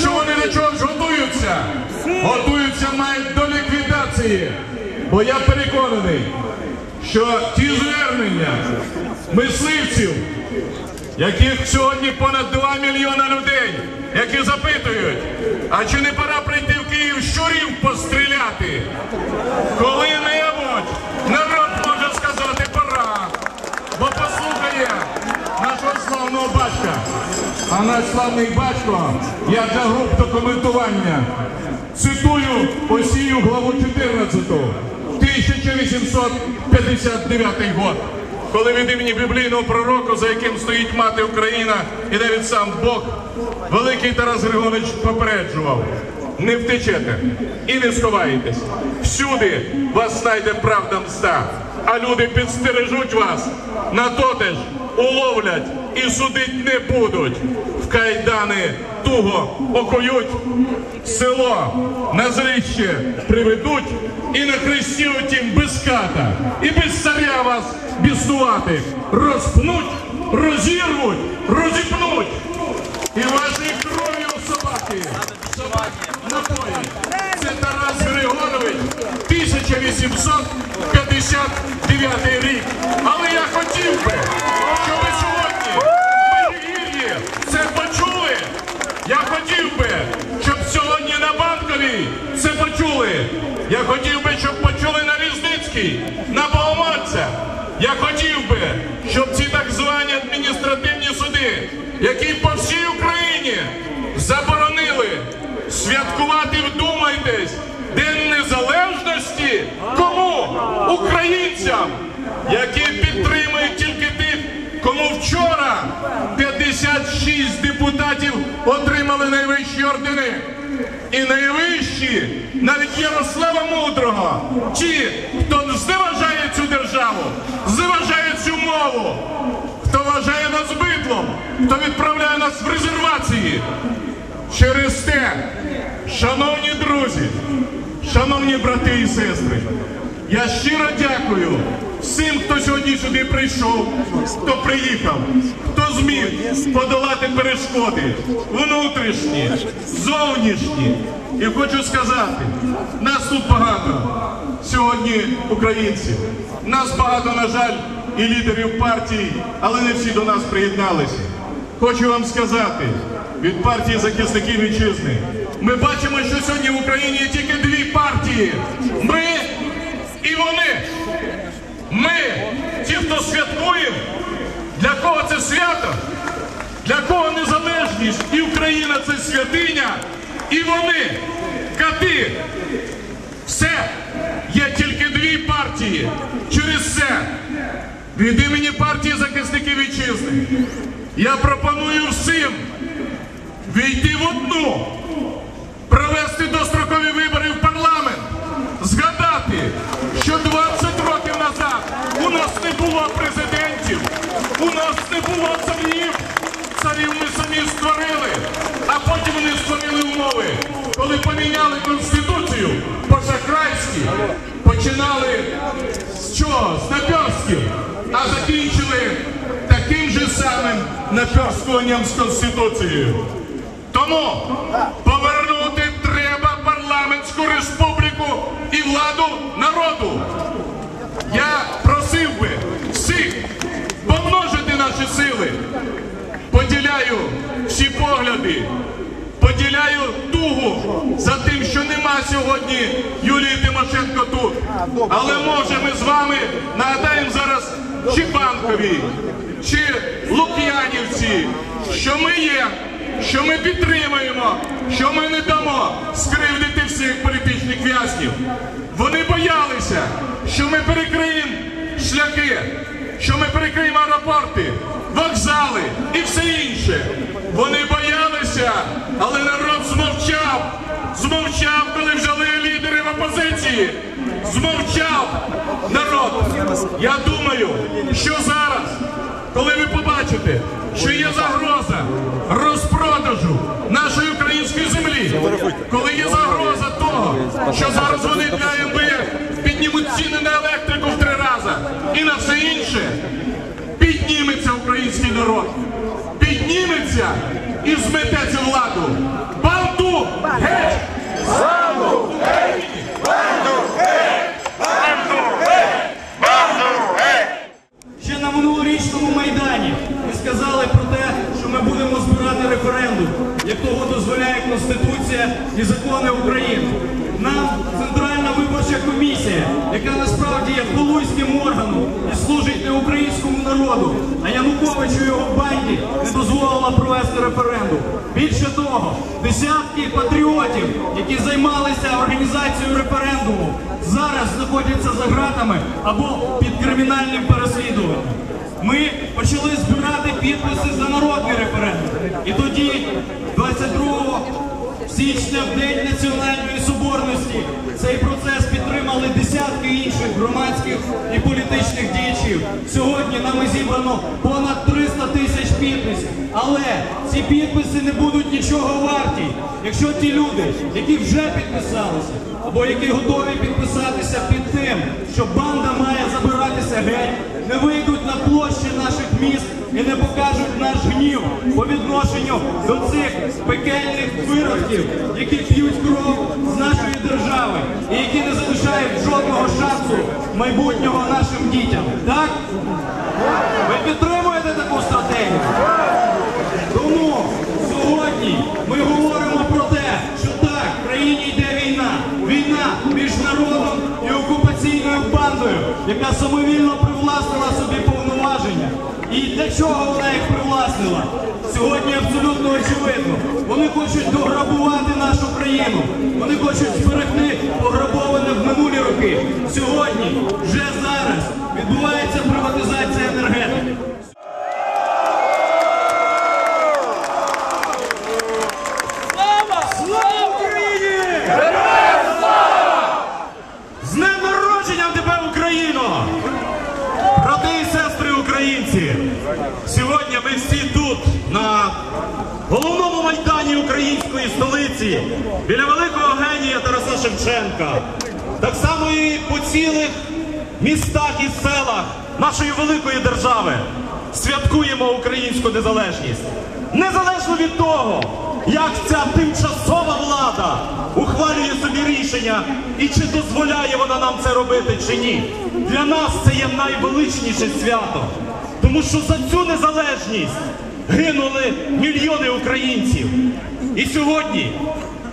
що вони до чогось готуються. Готуються мають до ліквідації. Бо я переконаний, що ті звернення мисливців, яких сьогодні понад 2 мільйона людей, які запитують, а чи не пора прийти в Київ щурів постріляти? Коли-небудь А наш славний батько, я для груп документування, цитую Осію главу 14, 1859 год, коли від імені біблійного пророку, за яким стоїть мати Україна і навіть сам Бог, великий Тарас Григорович попереджував. Не втечете і не сховаєтесь. Всюди вас знайде правда мста, а люди підстережуть вас, на то уловлять і судить не будуть. В кайдани туго окують, село на зрище приведуть і на хресті утім без ката, і без царя вас біснувати, розпнуть, розірвуть, розіпнуть. І ваші кров'ю собаки, собаки напоїть. Це Тарас Григорович, 1859 рік. Але я хотів які по всій Україні заборонили святкувати, вдумайтесь, День Незалежності кому? Українцям, які підтримують тільки тих, кому вчора 56 депутатів отримали найвищі ордени. І найвищі навіть Ярослава Мудрого. Ті, хто зневажає цю державу, зневажає цю мову, хто вважає нас бидлом, хто відправляє нас в резервації. Через те, шановні друзі, шановні брати і сестри, я щиро дякую всім, хто сьогодні сюди прийшов, хто приїхав, хто зміг подолати перешкоди внутрішні, зовнішні. І хочу сказати, нас тут багато сьогодні українців. Нас багато, на жаль, і лідерів партій, але не всі до нас приєдналися. Хочу вам сказати від партії захисників вітчизни. Ми бачимо, що сьогодні в Україні є тільки дві партії. Ми і вони. Ми, ті, хто святкуємо, для кого це свято, для кого незалежність і Україна це святиня, і вони, кати. Все, є тільки дві партії. Через це від імені партії захисників вітчизни я пропоную всім війти в одну, провести дострокові вибори в парламент, згадати, що 20 років назад у нас не було президентів, у нас не було царів. Царів ми самі створили, а потім вони створили умови. Коли поміняли конституцію по-шахрайськи, починали з чого? З наперстів, а закінчили таким же самим наперскуванням з конституцією. Тому повернути треба парламентську республіку і владу народу. Я просив би всіх помножити наші сили. Поділяю всі погляди, поділяю тугу за тим, що нема сьогодні Юлії тут. Але може ми з вами нагадаємо зараз чи Банковій, чи Лук'янівці, що ми є, що ми підтримуємо, що ми не дамо скривдити всіх політичних в'язнів. Вони боялися, що ми перекриємо шляхи, що ми перекриємо аеропорти, вокзали і все інше. Вони боялися, змовчав народ. Я думаю, що зараз, коли ви побачите, що є загроза розпродажу нашої української землі, коли є загроза того, що зараз вони для МВФ піднімуть ціни на електрику в три рази і на все інше, підніметься український народ, підніметься і змете. Того дозволяє Конституція і закони України. Нам Центральна виборча комісія, яка насправді є голуйським органом і служить не українському народу, а Януковичу і його банді не дозволила провести референдум. Більше того, десятки патріотів, які займалися організацією референдуму, зараз знаходяться за ґратами або під кримінальним переслідуванням. Ми почали збирати підписи за народний референдум. І тоді, 22 січня, в День національної соборності, цей процес підтримали десятки інших громадських і політичних діячів. Сьогодні нами зібрано понад 300 тисяч підписів. Але ці підписи не будуть нічого варті, якщо ті люди, які вже підписалися, або які готові підписатися під тим, що банда має забиратися геть, не вийдуть на площі наших міст і не покажуть наш гнів по відношенню до цих пекельних виродків, які п'ють кров з нашої держави і які не залишають жодного шансу майбутнього нашим дітям. Так? Ви підтримуєте таку стратегію? Тому сьогодні ми говоримо про те, що так, в країні йде війна. Війна між народом і окупаційною бандою, яка самовільно привласнила собі повноваження. І для чого вона їх привласнила? Сьогодні абсолютно очевидно. Вони хочуть дограбувати нашу країну. Вони хочуть зберегти пограбоване в минулі роки. Сьогодні, вже зараз, відбувається приватизація енергетики. Слава Україні! З днем народженням тебе, Україно! Брати і сестри українці! Сьогодні ми всі тут, на головному майдані української столиці, біля великого генія Тараса Шевченка. Так само і по цілих містах і селах нашої великої держави святкуємо українську незалежність. Незалежно від того, як ця тимчасова влада ухвалює собі рішення і чи дозволяє вона нам це робити чи ні. Для нас це є найвеличніше свято. Тому що за цю незалежність гинули мільйони українців. І сьогодні,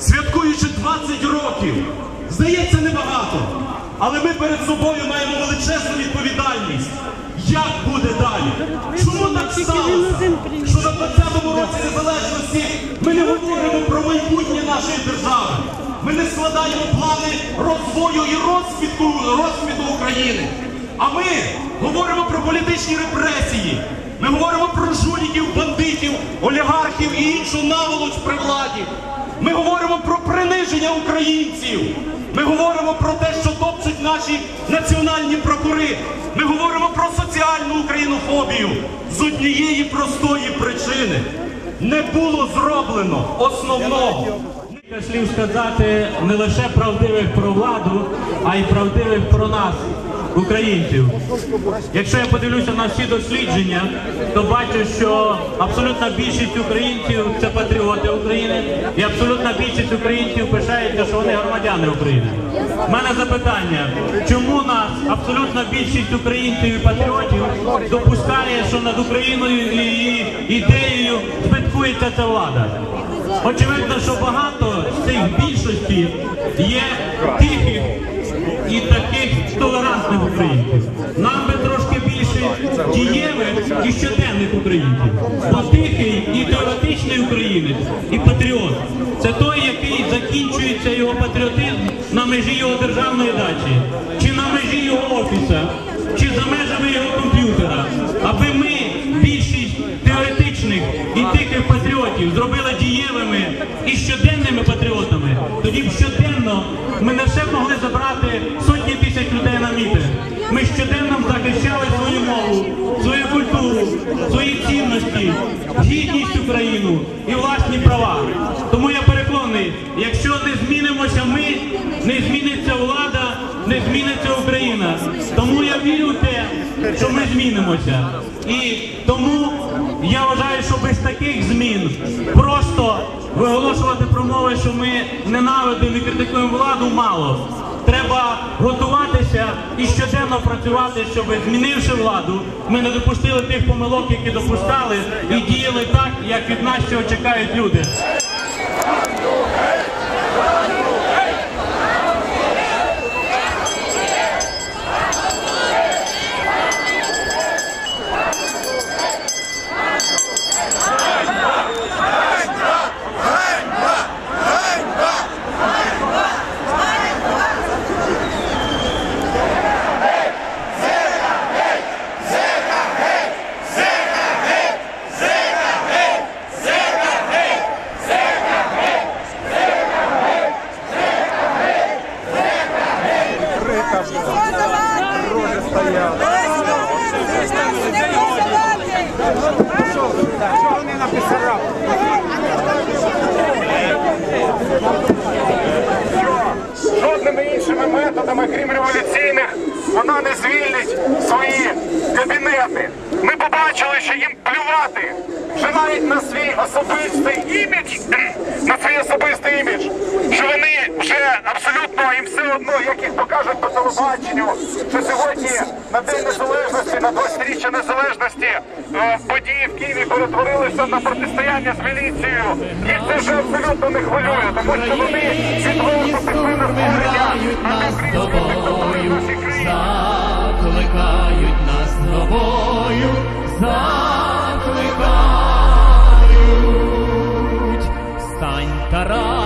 святкуючи 20 років, здається небагато, але ми перед собою маємо величезну відповідальність. Як буде далі? Чому так сталося? Що на 20-му році незалежності ми не говоримо про майбутнє нашої держави. Ми не складаємо плани розвою і розквітку, розквіту України. А ми говоримо про політичні репресії. Ми говоримо про жуліків, бандитів, олігархів і іншу наволоч при владі. Ми говоримо про приниження українців. Ми говоримо про те, що топчуть наші національні прокури. Ми говоримо про соціальну українофобію з однієї простої причини. Не було зроблено основного. Слів сказати не лише правдивих про владу, а й правдивих про нас, українців. Якщо я подивлюся на всі дослідження, то бачу, що абсолютна більшість українців це патріоти України, і абсолютна більшість українців пишається, що вони громадяни України. У мене запитання, чому нас абсолютна більшість українців і патріотів допускає, що над Україною і її ідеєю збиткується ця влада? Очевидно, що багато з цих більшості є тихих і таких толерантних українців. Нам би трошки більше дієвих і щоденних українців. Бо тихий і теоретичний українець, і патріот це той, який закінчується його патріотизм на межі його державної дачі, чи на межі його офіса, чи за межами його комп'ютера. Аби ми більшість теоретичних і тихих патріотів зробили дієвими і щоденними патріотами, тоді б щоденно ми не все могли забрати сотні тисяч людей на мітинг. Ми щоденно захищали свою мову, свою культуру, свої цінності, гідність Україну і власні права. Тому я переконаний, якщо не змінимося ми, не зміниться влада, не зміниться Україна. Тому я вірю в те, що ми змінимося. І тому я вважаю, що без таких змін просто виголошувати промови, що ми ненавидимо і критикуємо владу, мало. Треба готуватися і щоденно працювати, щоб змінивши владу, ми не допустили тих помилок, які допускали, і діяли так, як від нас цього чекають люди. Іншими методами, крім революційних, вона не звільнить свої кабінети. Ми побачили, що їм плювати вже навіть на свій особистий імідж, на свій особистий імідж, що вони вже абсолютно їм все одно, як їх покажуть по телебаченню, що сьогодні на День Незалежності, на 20-річчя незалежності е, події в Києві перетворилися на протистояння з міліцією. Їх це вже абсолютно не хвилює, тому що вони відверто пішли на створення антиукраїнських диктатури в нашій країні. закликають нас з тобою, закликають. Стань Тарасе,